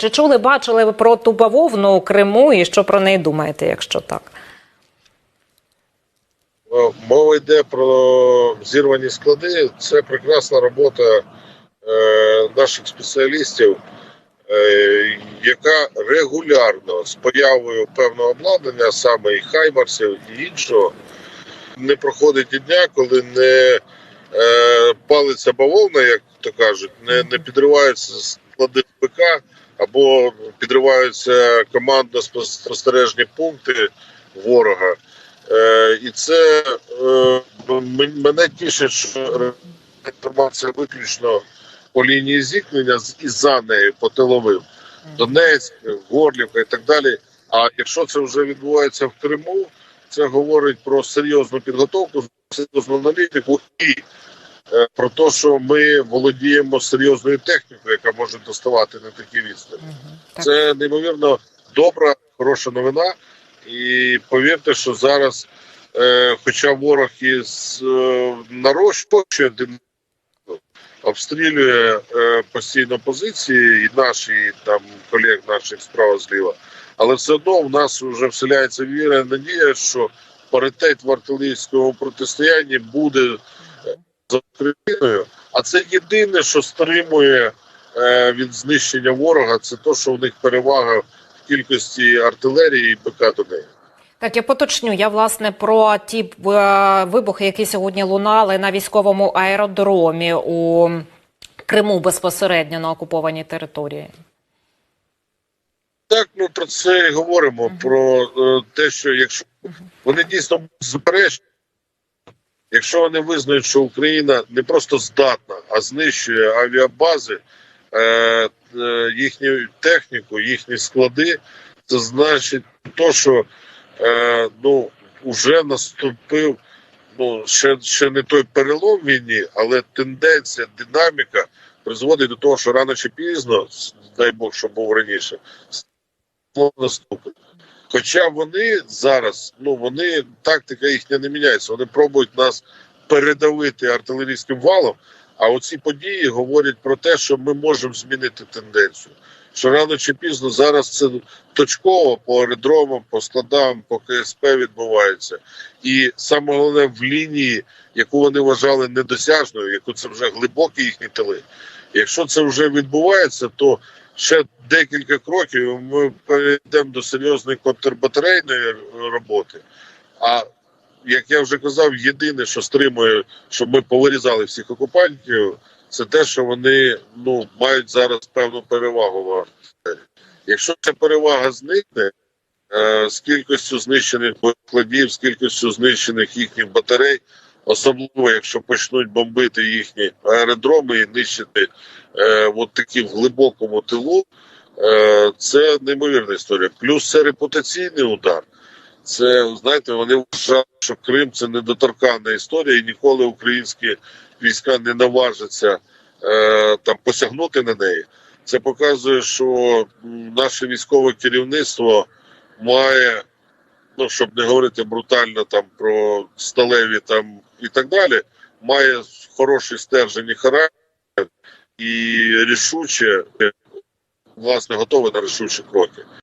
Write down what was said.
Чи чули, бачили ви про ту бавовну у Криму і що про неї думаєте, якщо так? Е, Мова йде про зірвані склади. Це прекрасна робота е, наших спеціалістів, е, яка регулярно з появою певного обладнання, саме і хаймарсів і іншого, не проходить і дня, коли не палиться бавовна, як то кажуть, не, не підриваються склади ПК або підриваються командно спостережні пункти ворога. Е, і це е, мене тішить, що інформація виключно по лінії зіткнення і за нею по тиловим. Донецьк, Горлівка і так далі. А якщо це вже відбувається в Криму, це говорить про серйозну підготовку, серйозну аналітику і про те, що ми володіємо серйозною технікою, яка може доставати на такі відстані. Це неймовірно добра, хороша новина. І повірте, що зараз, е, хоча ворог із е, нарощує обстрілює е, постійно позиції, і наші і там колег наших справа зліва, але все одно в нас вже вселяється віра і надія, що паритет в артилерійському протистоянні буде е, за Україною. А це єдине, що стримує е, від знищення ворога, це те, що в них перевага в кількості артилерії і ПК до неї. Так, я поточню. Я власне про ті е, вибухи, які сьогодні лунали на військовому аеродромі у Криму безпосередньо на окупованій території. Так, ми про це і говоримо. Про е, те, що якщо вони дійсно заперечені, якщо вони визнають, що Україна не просто здатна, а знищує авіабази, е, е, їхню техніку, їхні склади, це значить то, що е, ну вже наступив. Ну, ще, ще не той перелом війні, але тенденція, динаміка призводить до того, що рано чи пізно, дай Бог, щоб був раніше, наступить. Хоча вони зараз, ну вони тактика їхня не міняється. Вони пробують нас передавити артилерійським валом. А оці події говорять про те, що ми можемо змінити тенденцію. Що рано чи пізно зараз це точково по аеродромам, по складам, по КСП відбувається. І саме головне в лінії, яку вони вважали недосяжною, яку це вже глибокі їхні тили. Якщо це вже відбувається, то ще декілька кроків ми перейдемо до серйозної контрбатарейної роботи. А як я вже казав, єдине, що стримує, щоб ми повирізали всіх окупантів, це те, що вони ну мають зараз певну перевагу в артилерії. Якщо ця перевага зникне е, з кількістю знищених складів, з кількістю знищених їхніх батарей, особливо якщо почнуть бомбити їхні аеродроми і нищити е, от такі в глибокому тилу, е, це неймовірна історія. Плюс це репутаційний удар. Це знаєте, вони вважають, що Крим це недоторканна історія, і ніколи українські війська не наважаться е, там посягнути на неї. Це показує, що наше військове керівництво має, ну щоб не говорити брутально там про сталеві там і так далі, має хороший стержень і характер і рішуче, власне, готове на рішучі кроки.